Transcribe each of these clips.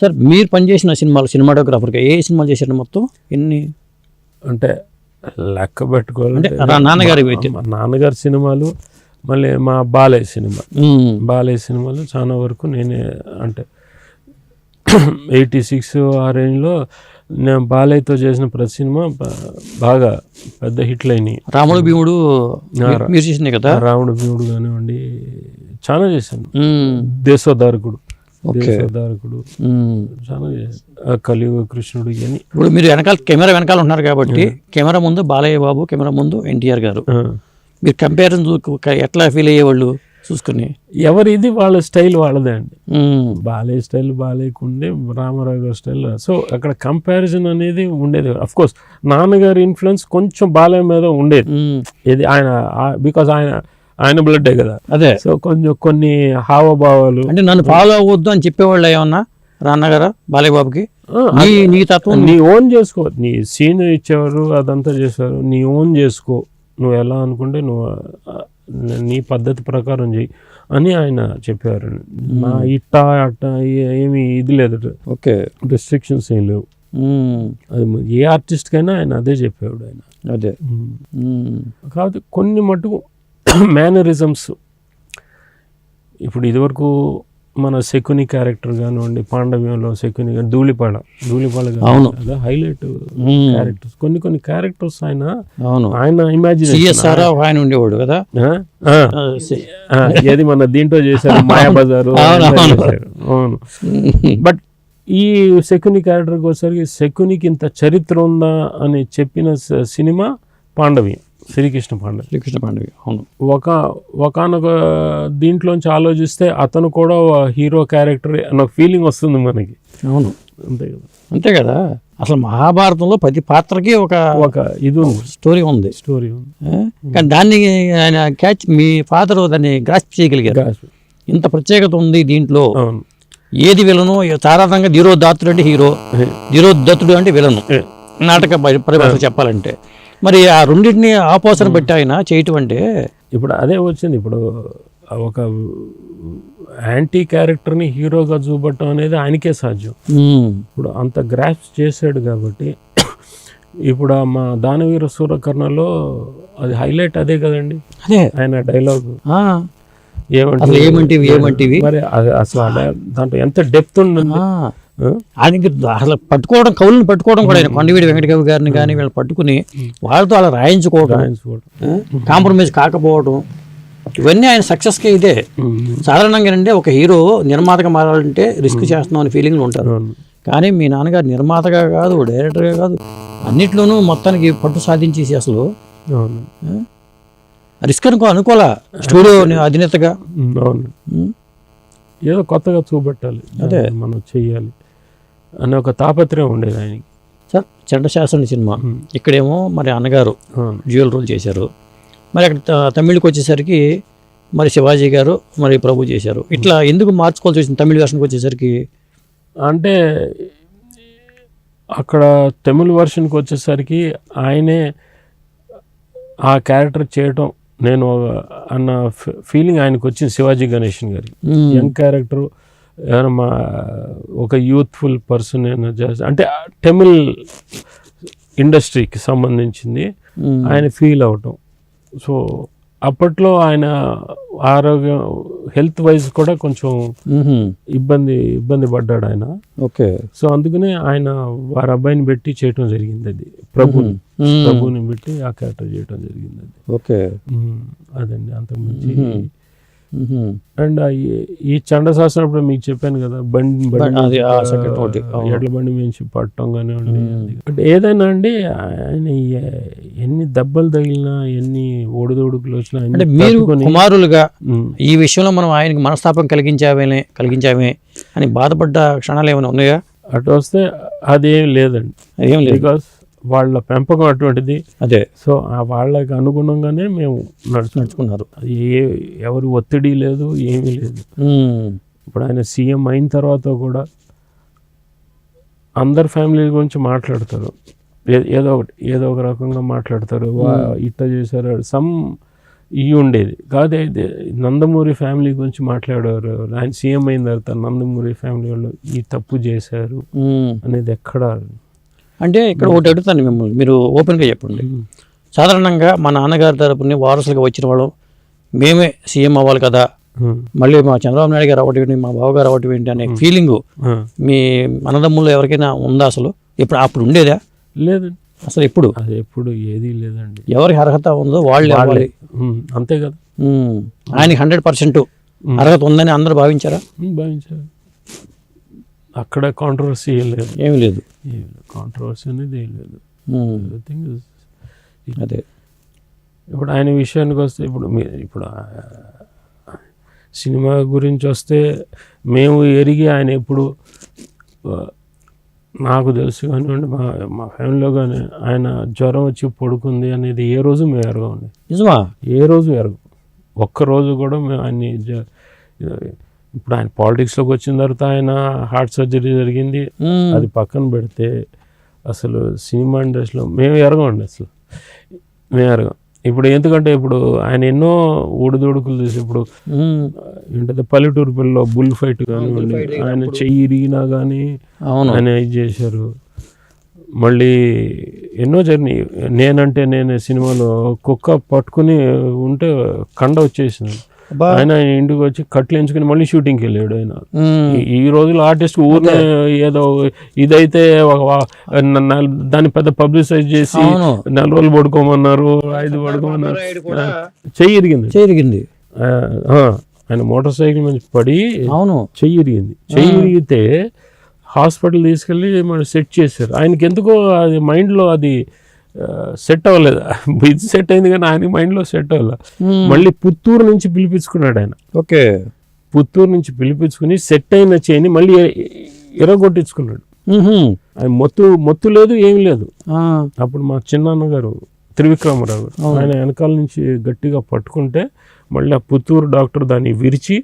Sir మీరు పనిచేసిన సినిమాలు సినిమాటోగ్రాఫర్గా ఏ సినిమాలు చేశారు మొత్తం? ఎన్ని? అంటే లెక్క పెట్టుకోవాలంటే నాన్నగారి నాన్నగారి సినిమాలు మళ్ళీ మా బాలయ్య సినిమా. బాలయ్య సినిమాలు చాలా వరకు నేనే అంటే ఎయిటీ సిక్స్ ఆ రేంజ్లో నేను బాలయ్యతో చేసిన ప్రతి సినిమా బాగా పెద్ద హిట్లు అయినాయి. రాముడు భీముడు మీరు- చేసినాయి కదా? రావణ భీముడు కానివ్వండి చాలా చేశాను. మ్మ్. చాలా కలియుగ కృష్ణుడు అని ఇప్పుడు మీరు వెనకాల కెమెరా వెనకాల ఉన్నారు కాబట్టి కెమెరా ముందు బాలయ్య బాబు కెమెరా ముందు ఎన్టీఆర్ గారు. మీరు కంపారిజన్ ఎట్లా ఫీల్ అయ్యేవాళ్ళు చూసుకుని? ఎవరి ఇది వాళ్ళ స్టైల్ వాళ్ళదే అండి. బాలయ్య స్టైల్ బాలయ్యకు ఉండే రామారావు గారి స్టైల్. సో అక్కడ కంపారిజన్ అనేది ఉండేది. అఫ్ కోర్స్ నాన్నగారి ఇన్ఫ్లుయెన్స్ కొంచెం బాలయ్య మీద ఉండేది. ఇది ఆయన బికాజ్ ఆయన ఆయన బ్లడ్డే కదా. అదే. సో కొంచెం కొన్ని హావభావాలు. అంటే నన్ను ఫాలో అవ్వద్దు అని చెప్పేవాళ్ళు ఏమన్నా? రాన్నగారా? బాలయ్య బాబుకి ఆ, నీ తత్వం? నీ ఓన్ చేసుకో. నీ సీన్ ఇచ్చేవారు అదంతా చేశారు నీ ఓన్ చేసుకో. నువ్వు ఎలా అనుకుంటే నువ్వు నీ పద్ధతి ప్రకారం చెయ్యి అని ఆయన చెప్పారు నా ఇట్ట అట్ట ఏమి ఇది లేదు. ఓకే. రెస్ట్రిక్షన్స్ ఏం లేవు. అది ఏ ఆర్టిస్ట్కైనా ఆయన అదే చెప్పేవాడు ఆయన. అదే. కాబట్టి కొన్ని మటుకు మేనరిజమ్స్ ఇప్పుడు ఇదివరకు మన శకుని క్యారెక్టర్ కానివ్వండి పాండవ్యంలో శకుని కానీ ధూళిపాడ ధూళిపాడ అవును. అదే హైలైట్. క్యారెక్టర్స్ కొన్ని కొన్ని క్యారెక్టర్స్ ఆయన అవును. ఆయన ఇమాజినేషన్ ఆయన ఉండేవాడు కదా? ఏది మన దీంట్లో చేశారు? మాయాబజారు అవును, బట్ ఈ శకుని క్యారెక్టర్కి వచ్చేసరికి శకునికి ఇంత చరిత్ర ఉందా అని చెప్పిన సినిమా పాండవి శ్రీకృష్ణ పాండవి. శ్రీకృష్ణ పాండవి అవును. ఒక ఒకనొక దీంట్లోంచి ఆలోచిస్తే అతను కూడా హీరో క్యారెక్టర్ అన్న ఫీలింగ్ వస్తుంది మనకి. అవును. అంతే కదా. అంతే కదా. అసలు మహాభారతంలో ప్రతి పాత్రకి ఒక ఒక ఇది స్టోరీ ఉంది. స్టోరీ ఉంది? కానీ దాన్ని ఆయన క్యాచ్ మీ ఫాదర్ దాన్ని గ్రాస్ప్ చేయగలిగారు. ఇంత ప్రత్యేకత ఉంది దీంట్లో. ఏది విలను సాధారణంగా ధీరోదాత్తుడు అంటే హీరో. ధీరోదత్తుడు అంటే విలను. నాటక పరి- పరిభాష చెప్పాలంటే. మరి ఆ రెండింటిని ఆపోసన పెట్టి ఆయన చేయటం అంటే ఇప్పుడు అదే వచ్చింది. ఇప్పుడు ఒక యాంటీ క్యారెక్టర్ని హీరోగా చూపట్టడం అనేది ఆయనకే సాధ్యం. ఇప్పుడు అంత గ్రాఫ్స్ చేశాడు కాబట్టి ఇప్పుడు మా దానవీర సూరకర్ణలో అది హైలైట్ అదే కదండి. అదే. ఆయన డైలాగ్. ఏమంటే ఏమంటివి? ఏమంటివి మరి అసలు దాంట్లో ఎంత డెప్త్ ఉంటుంది ఆ, ఆ? ఆయనకి అసలు పట్టుకోవడం కవులను పట్టుకోవడం కూడా ఆయన కొండవీడి వెంకటకవి గారిని కానీ వీళ్ళు పట్టుకుని వాళ్ళతో అలా రాయించుకోవడం. కాంప్రమైజ్ కాకపోవడం ఇవన్నీ ఆయన సక్సెస్కే ఇదే. సాధారణంగా ఏంటంటే ఒక హీరో నిర్మాతగా మారాలంటే రిస్క్ చేస్తున్నాం అనే ఫీలింగ్లు ఉంటారు. కానీ మీ నాన్నగారు నిర్మాతగా కాదు డైరెక్టర్గా కాదు అన్నిట్లోనూ మొత్తానికి పట్టు సాధించేసి అసలు రిస్క్ అనుకో అనుకోవాలా? స్టూడియో అధినేతగా? ఏదో కొత్తగా చూపెట్టాలి. అదే. మనం చెయ్యాలి. అనే ఒక తాపత్రయం ఉండేది ఆయనకి. Sir Chandasasana cinema. ఇక్కడేమో మరి అన్నగారు డ్యూయల్ రోల్ చేశారు. మరి అక్కడ తమిళ్కి వచ్చేసరికి మరి శివాజీ గారు మరి ప్రభు చేశారు. ఇట్లా ఎందుకు మార్చుకోవాల్సి వచ్చింది తమిళ వెర్షన్కి వచ్చేసరికి? అంటే అక్కడ తమిళ వర్షన్కి వచ్చేసరికి ఆయనే ఆ క్యారెక్టర్ చేయటం నేను అన్న ఫీలింగ్ ఆయనకు వచ్చింది శివాజీ గణేషన్ గారికి యంగ్ క్యారెక్టర్ ఏమైనా మా ఒక యూత్ఫుల్ పర్సన్ ఏమైనా చేస్తా అంటే తమిళ్ ఇండస్ట్రీకి సంబంధించింది. ఆయన ఫీల్ అవటం. సో అప్పట్లో ఆయన ఆరోగ్యం హెల్త్ వైజ్ కూడా కొంచెం ఇబ్బంది ఇబ్బంది పడ్డాడు ఆయన. ఓకే. సో అందుకనే ఆయన వారి అబ్బాయిని పెట్టి చేయటం జరిగింది అది. ప్రభుని. ఉమ్, ప్రభుని పెట్టి ఆ క్యారెక్టర్ చేయటం జరిగింది అది. ఓకే. అదండి అంతకుమించి అండ్ ఆ ఈ- చండశాస్త్రం అప్పుడు మీకు చెప్పాను కదా బండి బండి. ఎడ్ల బండి మించి పట్టడం కానివ్వండి. అంటే ఏదైనా అండి ఆయన ఎన్ని దెబ్బలు తగిలినా ఎన్ని ఒడిదొడుకులు వచ్చినా అంటే మీరు కుమారులుగా ఉమ్, ఈ విషయంలో మనం ఆయనకి మనస్తాపం కలిగించామే కలిగించామే అని బాధపడ్డ క్షణాలు ఏమైనా ఉన్నాయా? అటు వస్తే అదేం లేదండి. లేదు. బికాస్ వాళ్ళ పెంపకం అటువంటిది. అదే. సో ఆ వాళ్ళకి అనుగుణంగానే మేము నడుచు నడుచుకున్నారు. ఏ ఎవరి ఒత్తిడి లేదు ఏమీ లేదు. ఇప్పుడు ఆయన సీఎం అయిన తర్వాత కూడా అందరు ఫ్యామిలీ గురించి మాట్లాడతారు. ఏదో ఒకటి ఏదో ఒక రకంగా మాట్లాడతారు. ఇట్ట చేశారు సమ్ ఇవి ఉండేది. కాదే నందమూరి ఫ్యామిలీ గురించి మాట్లాడారు. ఆయన సీఎం అయిన తర్వాత నందమూరి ఫ్యామిలీ వాళ్ళు ఈ తప్పు చేశారు. అనేది ఎక్కడ అంటే ఇక్కడ ఒకటి అడుగుతాను మిమ్మల్ని. మీరు ఓపెన్గా చెప్పండి. సాధారణంగా మా నాన్నగారి తరపుని వారసులుగా వచ్చిన వాళ్ళం. మేమే సీఎం అవ్వాలి కదా. ఉమ్. మళ్ళీ మా చంద్రబాబు నాయుడు గారు అవ్వటం ఏంటి? మా బావగారు అవ్వటం ఏంటి అనే ఫీలింగ్. మీ అన్నదమ్ములు ఎవరికైనా ఉందా అసలు? ఇప్పుడు అప్పుడు ఉండేదా? లేదండి అసలు ఇప్పుడు అది ఎప్పుడు ఏదీ లేదండి. ఎవరికి అర్హత ఉందో వాళ్ళు ఉమ్, అంతే కదా. ఆయనకి హండ్రెడ్ పర్సెంట్ అర్హత ఉందని అందరూ భావించారా? భావించారు. అక్కడ కాంట్రవర్సీ ఏం లేదు. ఏమీ లేదు. కాంట్రవర్సీ అనేది ఏం లేదు. ఎవ్రీథింగ్ ఇస్ అదే. ఇప్పుడు ఆయన విషయానికి వస్తే ఇప్పుడు మీ- ఇప్పుడు సినిమా గురించి వస్తే మేము ఎరిగి ఆయన ఎప్పుడు నాకు తెలుసు కానివ్వండి మా మా ఫ్యామిలీలో కానీ ఆయన జ్వరం వచ్చి పడుకుంది అనేది ఏ రోజు మేము ఎరగండి నిజమా? ఏ రోజు ఎరగం. ఒక్క రోజు కూడా మేము ఆయన్ని ఇప్పుడు ఆయన పాలిటిక్స్లోకి వచ్చిన తర్వాత ఆయన హార్ట్ సర్జరీ జరిగింది. అది పక్కన పెడితే అసలు సినిమా ఇండస్ట్రీలో మేము ఎరగండి అసలు మేము ఎరగం ఇప్పుడు ఎందుకంటే ఇప్పుడు ఆయన ఎన్నో ఊడిదొడుకులు తీసి ఇప్పుడు. ఏంటంటే పల్లెటూరు పిల్లలు బుల్ ఫైట్ కానివ్వండి ఆయన చెయ్యి ఇరిగినా కానీ ఆయన ఇది చేశారు మళ్ళీ ఎన్నో జరిగినాయి నేనంటే నేను సినిమాలో కుక్క పట్టుకుని ఉంటే కండ వచ్చేసింది. ఆయన ఇంటికి వచ్చి కట్లు ఎంచుకుని మళ్ళీ షూటింగ్కి వెళ్ళాడు ఆయన. ఈ- రోజుల్లో ఆర్టిస్ట్ ఊరినే ఏదో ఇదైతే దాన్ని పెద్ద పబ్లిసైజ్ చేసి నెల రోజులు పడుకోమన్నారు ఐదు పడుకోమన్నారు. చెయ్యి ఇరిగింది. ఆ, ఆ, ఆయన మోటార్ సైకిల్ మీద పడి అవును. చెయ్యి ఇరిగింది. చెయ్యి ఇరిగితే హాస్పిటల్ తీసుకెళ్ళి మనం సెట్ చేశారు. ఆయనకి ఎందుకో అది మైండ్లో అది సెట్ అవ్వలేదు. ఇది సెట్ అయింది కానీ ఆయనకి మైండ్లో సెట్ అవ్వలేదు ఉమ్. మళ్ళీ పుత్తూరు నుంచి పిలిపించుకున్నాడు ఆయన. ఓకే. పుత్తూరు నుంచి పిలిపించుకుని సెట్ అయిన చేయని మళ్ళీ ఎరగొట్టించుకున్నాడు. ఆయన మొత్తు మొత్తు లేదు ఏం లేదు. అప్పుడు మా చిన్నాన్న గారు త్రివిక్రమరావు గారు ఆయన వెనకాల నుంచి గట్టిగా పట్టుకుంటే మళ్ళీ ఆ పుత్తూరు డాక్టర్ దాన్ని విరిచి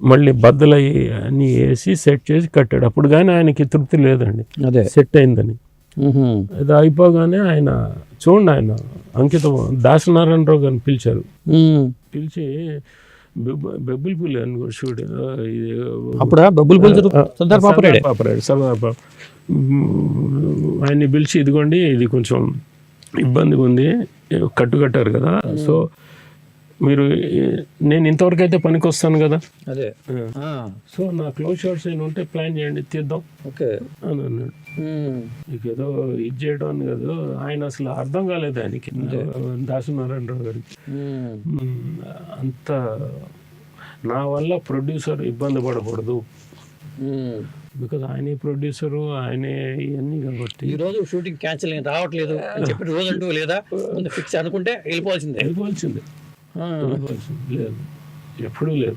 మళ్ళీ బద్దలయ్యి అన్నీ వేసి సెట్ చేసి కట్టాడు. అప్పుడు కానీ ఆయనకి తృప్తి లేదండి. అదే. సెట్ అయిందని. ఉహుం. అది అయిపోగానే ఆయన చూడండి ఆయన అంకితం. దాసనారాయణరావు గారిని పిలిచారు. ఉమ్. పిలిచి బెబ్బ- బెబ్బులిపల్లి అని కూడా షూట్ ఇది అప్పుడా? బబ్బులు పులుసు సర్దార్ పాపరాడే పాపరాయుడు సర్దార్ పాప. ఆయన్ని పిలిచి ఇదిగోండి ఇది కొంచెం ఇబ్బందిగా ఉంది కట్టు కట్టారు కదా. సో మీరు నేను ఇంతవరకు అయితే పనికి వస్తాను కదా? అదే. సో నా క్లోజ్ షాట్స్ ఏమైనా ఉంటే ప్లాన్ చేయండి తీద్దాం. ఓకే. అని అన్నాడు. ఏదో ఇది చేయడం అని కాదు. ఆయన అసలు అర్థం కాలేదు ఆయనకి. దాసనారాయణరావు గారికి. అంత నా వల్ల ప్రొడ్యూసర్ ఇబ్బంది పడకూడదు. బికాజ్ ఆయనే ప్రొడ్యూసరు ఆయనే ఇవన్నీ కాబట్టి. ఈ రోజు షూటింగ్ క్యాన్సిల్ రావట్లేదు అని చెప్పి రోజు అంటూ లేదా ఫిక్స్ అనుకుంటే వెళ్ళిపోవాల్సిందే. వెళ్ళిపోవాల్సిందే. లేదు. ఎప్పుడూ లేదు.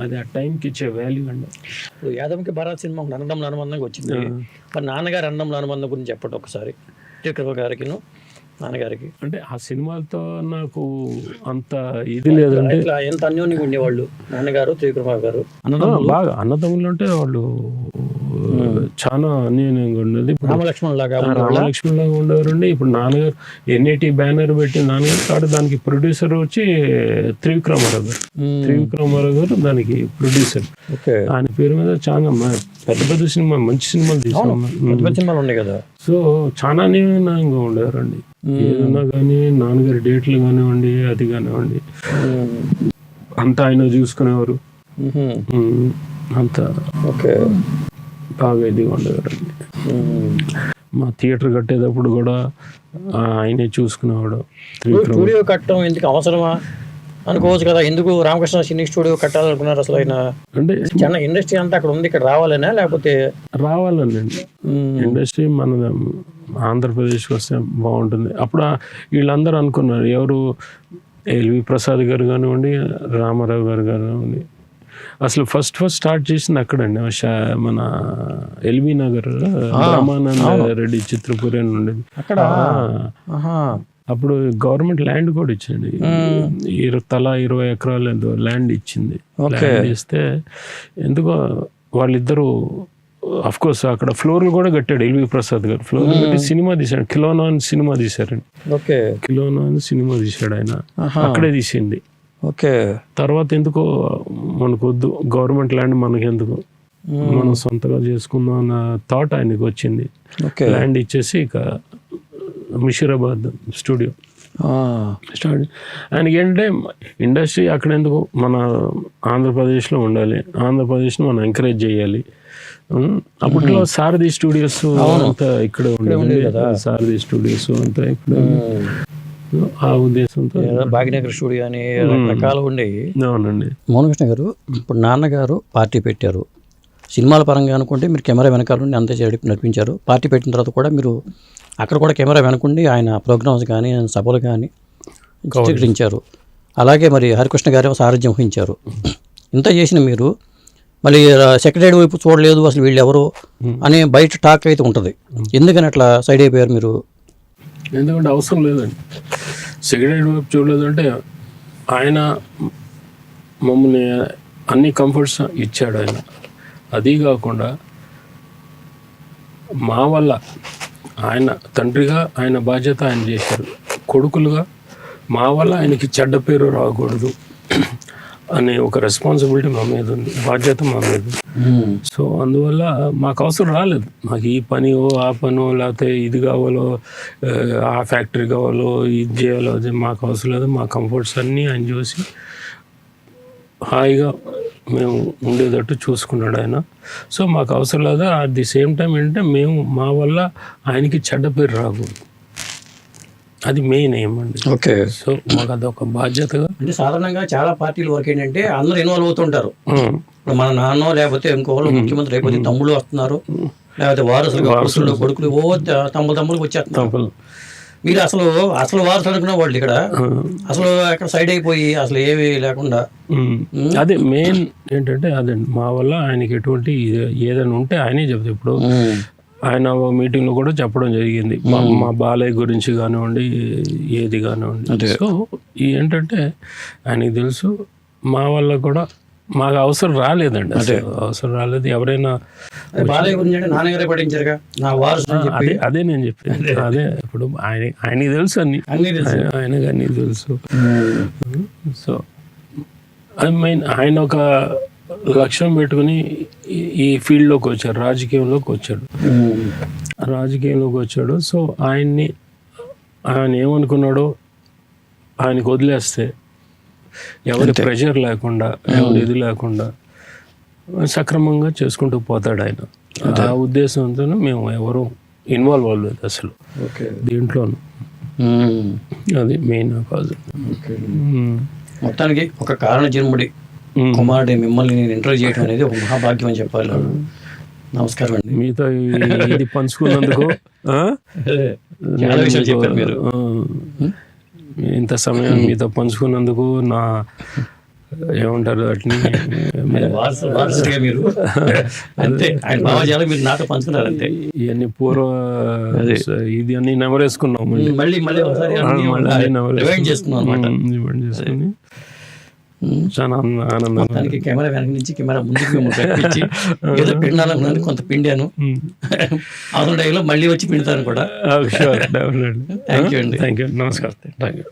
అది ఆ టైంకి ఇచ్చే వాల్యూ అండి. ఇప్పుడు యాదవ్కి భరత్ సినిమా ఒక అన్నదమ్ముల అనుబంధంగా వచ్చింది. మరి నాన్నగారి అన్నదమ్ముల అనుబంధం గురించి చెప్పండి ఒకసారి. త్రికృప గారికి నాన్నగారికి. అంటే ఆ సినిమాలతో నాకు అంత ఇది లేదంటే ఎంత అన్యోన్యంగా ఉండేవాళ్ళు? నాన్నగారు త్రికృప గారు. ఆ, బాగా అన్నదమ్ములు అంటే వాళ్ళు చాలా అన్యాయంగా ఉండేది రామలక్ష్మణ్ లాగా ఆ రామలక్ష్మి లాగా ఉండేవారండి. ఇప్పుడు నాన్నగారు ఎన్ఐటి బ్యానర్ పెట్టి నాన్నగారు కాదు దానికి ప్రొడ్యూసర్ వచ్చి త్రివిక్రమారావు గారు. త్రివిక్రమారావు గారు దానికి ప్రొడ్యూసర్ ఆయన పేరు మీద చాలా పెద్ద పెద్ద సినిమా మంచి సినిమాలు తీసాం పెద్ద పెద్ద సినిమాలు ఉన్నాయి కదా. సో చాలా అన్యాయంగా ఉండేవారండి. ఏదన్నా కానీ నాన్నగారి డేట్లు కానివ్వండి అది కానివ్వండి. అంతా ఆయన చూసుకునేవారు. అంత. ఓకే. బాగా ఇదిగా ఉండేవారండి. మా థియేటర్ కట్టేటప్పుడు కూడా ఆయనే చూసుకునేవాడు. స్టూడియో కట్టడం ఎందుకు అవసరమా? అనుకోవచ్చు కదా ఎందుకు రామకృష్ణ సినీ స్టూడియో కట్టాలనుకున్నారు అసలు ఆయన? అంటే చిన్న ఇండస్ట్రీ అంతా అక్కడ ఉంది ఇక్కడ రావాలనా లేకపోతే? రావాలండి. ఇండస్ట్రీ మన ఆంధ్రప్రదేశ్కి వస్తే బాగుంటుంది. అప్పుడు వీళ్ళందరూ అనుకున్నారు ఎవరు? ఎల్వి ప్రసాద్ గారు కానివ్వండి రామారావు గారు కానివ్వండి అసలు ఫస్ట్ ఫస్ట్ స్టార్ట్ చేసింది అక్కడండి. మన ఎల్బీ నగర్ బ్రహ్మానంద రెడ్డి చిత్రపురి అని ఉండేది. అక్కడ. అప్పుడు గవర్నమెంట్ ల్యాండ్ కూడా ఇచ్చింది. ఇరు తల ఇరవై ఎకరాలు ఏదో ల్యాండ్ ఇచ్చింది. ల్యాండ్ ఇస్తే ఎందుకో వాళ్ళిద్దరూ అఫ్ కోర్స్ అక్కడ ఫ్లోర్లు కూడా కట్టాడు ఎల్వి ప్రసాద్ గారు. ఫ్లోర్ కట్టి సినిమా తీశాడు. కిలోనా అని సినిమా తీశారండి. ఓకే. కిలోనా అని సినిమా తీశాడు ఆయన. అక్కడే తీసింది. ఓకే. తర్వాత ఎందుకో మనకు వద్దు గవర్నమెంట్ ల్యాండ్ మనకి ఎందుకు మనం సొంతగా చేసుకుందాం అన్న థాట్ ఆయనకి వచ్చింది. ల్యాండ్ ఇచ్చేసి ఇక ముషీరాబాద్ స్టూడియో స్టార్ట్ ఆయనకి ఏంటంటే ఇండస్ట్రీ అక్కడ ఎందుకు? మన ఆంధ్రప్రదేశ్లో ఉండాలి. ఆంధ్రప్రదేశ్ని మనం ఎంకరేజ్ చేయాలి. ఉం? అప్పట్లో సారథి స్టూడియోస్ అంతా ఇక్కడ ఉండేది సారథి స్టూడియోస్ అంతా ఇక్కడ ఆ ఉద్దేశంతో భాగ్యనగర్ స్టూడియో అని రకరకాలు ఉండేవి అవునండి. మౌనకృష్ణ గారు ఇప్పుడు నాన్నగారు పార్టీ పెట్టారు. సినిమాల పరంగా అనుకుంటే మీరు కెమెరా వెనకాల నుండి అంతే చేయడం నడిపించారు. పార్టీ పెట్టిన తర్వాత కూడా మీరు అక్కడ కూడా కెమెరా వెనకుండి ఆయన ప్రోగ్రామ్స్ కానీ ఆయన సభలు కానీ చిత్రీకరించారు. అలాగే మరి హరికృష్ణ గారు సారథ్యం వహించారు. ఇంత చేసిన మీరు మళ్ళీ సెక్రటరీ వైపు చూడలేదు అసలు వీళ్ళు ఎవరు అనే బయట టాక్ అయితే ఉంటుంది. ఎందుకని అట్లా సైడ్ అయిపోయారు మీరు? ఎందుకంటే అవసరం లేదండి. సిగరెట్ వైపు చూడలేదంటే ఆయన మమ్మల్ని అన్ని కంఫర్ట్స్ ఇచ్చాడు ఆయన. అది కాకుండా మా వల్ల ఆయన తండ్రిగా ఆయన బాధ్యత ఆయన చేశారు. కొడుకులుగా మా వల్ల ఆయనకి చెడ్డ పేరు రాకూడదు. అనే ఒక రెస్పాన్సిబిలిటీ మా మీద ఉంది బాధ్యత మా మీద ఉంది. సో అందువల్ల మాకు అవసరం రాలేదు. మాకు ఈ పని ఆ పనో లేకపోతే ఇది కావాలో ఆ, ఆ ఫ్యాక్టరీ కావాలో ఇది చేయాలో అది మాకు అవసరం లేదు. మా కంఫర్ట్స్ అన్నీ ఆయన చూసి హాయిగా మేము ఉండేటట్టు చూసుకున్నాడు ఆయన. సో మాకు అవసరం లేదు? అట్ ది సేమ్ టైం ఏంటంటే మేము మా వల్ల ఆయనకి చెడ్డ పేరు రాకూడదు. అది మెయిన్ ఏమండి ఓకే. సో మాకు అదొక బాధ్యతగా అంటే సాధారణంగా చాలా పార్టీల వరకు ఏంటంటే అందరూ ఇన్వాల్వ్ అవుతుంటారు. ఇప్పుడు మన నాన్నో లేకపోతే ఇంకోళ్ళు ముఖ్యమంత్రి లేకపోతే తమ్ముళ్ళు వస్తున్నారు. లేకపోతే వారసులు వారసులు కొడుకులు ఓ త- తమ్ముడు వచ్చేస్తున్నారు. మీరు అసలు అసలు వారసులు అనుకున్న వాళ్ళు ఇక్కడ అసలు అక్కడ సైడ్ అయిపోయి అసలు ఏమీ లేకుండా. అదే మెయిన్ ఏంటంటే అదే మా వల్ల ఆయనకి ఎటువంటి ఏదైనా ఉంటే ఆయనే చెప్తారు. ఇప్పుడు ఆయన మీటింగ్లో కూడా చెప్పడం జరిగింది. మా మా బాలయ్య గురించి కానివ్వండి ఏది కానివ్వండి. సో ఏంటంటే ఆయనకి తెలుసు మా వల్ల కూడా మాకు అవసరం రాలేదండి అసలు. అవసరం రాలేదు. ఎవరైనా అదే అదే నేను చెప్పాను అదే. ఇప్పుడు ఆయన ఆయనకి తెలుసు అన్ని. ఆయన- ఆయనకి అన్ని తెలుసు. సో ఐ మీన్ ఆయన ఒక లక్ష్యం పెట్టుకుని ఈ- ఈ ఫీల్డ్లోకి వచ్చాడు రాజకీయంలోకి వచ్చాడు. రాజకీయంలోకి వచ్చాడు. సో ఆయన్ని ఆయన ఏమనుకున్నాడో ఆయనకు వదిలేస్తే ఎవరి ప్రెషర్ లేకుండా ఎవరి ఇది లేకుండా సక్రమంగా చేసుకుంటూ పోతాడు ఆయన. ఆ ఉద్దేశంతో మేము ఎవరు ఇన్వాల్వ్ అవ్వలేదు అసలు. ఓకే. దీంట్లోనూ. అది మెయిన్ కాదు మొత్తానికి ఒక కారణ జన్ముడి. కుమారుడి మిమ్మల్ని నేను ఇంటర్వ్యూ చేయడం అనేది ఒక మహాభాగ్యం అని చెప్పాలి. నమస్కారం అండి. మీతో ఇది పంచుకున్నందుకు ఆ? చాలా విషయాలు చెప్పారు మీరు. ఆ, ఇంత సమయం మీతో పంచుకున్నందుకు నా ఏమంటారు వాటిని? మీరు వారసు వారసుడిగా మీరు. అంతే ఆయన భావజాలం మీరు నాతో పంచుకున్నారు అంతే. ఇవన్నీ పూర్వ ఇది అన్ని నెమరేసుకున్నాం మళ్ళీ. మళ్ళీ చేసుకున్నాం అనమాట చేసుకుని. చాలా ఆనంద- దానికి కెమెరా వెనక నుంచి కెమెరా ముందుకు మిమ్మల్ని ఏదో పిండాలనుకున్నాను కొంత పిండాను. అవసరం టైంలో మళ్ళీ వచ్చి పిండుతాను కూడా. థ్యాంక్ యూ అండి. థ్యాంక్ యూ నమస్కారం థ్యాంక్ యూ